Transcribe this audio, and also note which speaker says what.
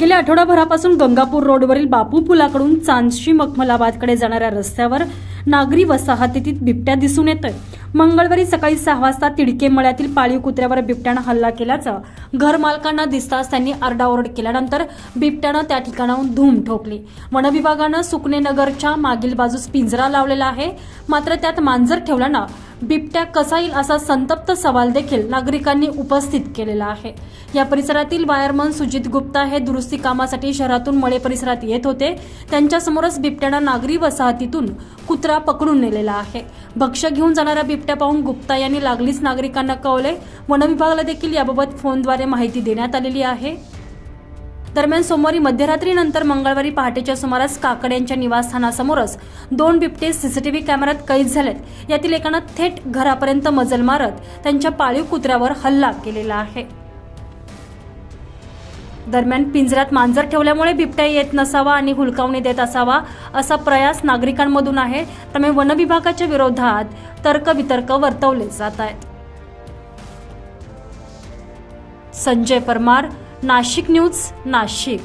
Speaker 1: गेल्या आठवडाभरापासून गंगापूर रोडवरील बापू पुलाकडून चांदशी मखमलाबादकडे जाणाऱ्या रस्त्यावर नागरी वसाहतीत बिबट्या दिसून येतोय. मंगळवारी सकाळी सहा वाजता तिडके मळ्यातील पाळीव कुत्र्यावर बिबट्यानं हल्ला केल्याचं घरमालकांना दिसताच त्यांनी आरडाओरड केल्यानंतर बिबट्यानं त्या ठिकाणाहून धूम ठोकली. वनविभागानं सुकनेनगरच्या मागील बाजूस पिंजरा लावलेला आहे. मात्र त्यात मांजर ठेवल्यानं बिबट्या कसा येईल असा संतप्त सवाल देखील नागरिकांनी उपस्थित केलेला आहे. या परिसरातील वायरमन सुजित गुप्ता हे दुरुस्ती कामासाठी शहरातून मळे परिसरात येत होते. त्यांच्यासमोरच बिबट्यानं नागरी वसाहतीतून कुत्रा पकडून नेलेला आहे. भक्ष्य घेऊन जाणाऱ्या बिबट्या पाहून गुप्ता यांनी लागलीच नागरिकांना कळवले. वनविभागाला देखील याबाबत फोनद्वारे माहिती देण्यात आलेली आहे. दरम्यान सोमवारी मध्यरात्रीनंतर मंगळवारी पहाटेच्या सुमारास काकड यांच्या निवासस्थानासमोरच दोन बिबटे सीसीटीव्ही कॅमेऱ्यात कैद झालेत. यातील एकानं थेट घरापर्यंत मजल मारत त्यांच्या पाळीव कुत्र्यावर हल्ला केलेला आहे. दरम्यान पिंजऱ्यात मांजर ठेवल्यामुळे बिबट्या येत नसावा आणि हुलकावणी देत असावा असा प्रयास नागरिकांमधून आहे. त्यामुळे वनविभागाच्या विरोधात तर्कवितर्क वर्तवले जात आहेत. संजय परमार नाशिक न्यूज नाशिक.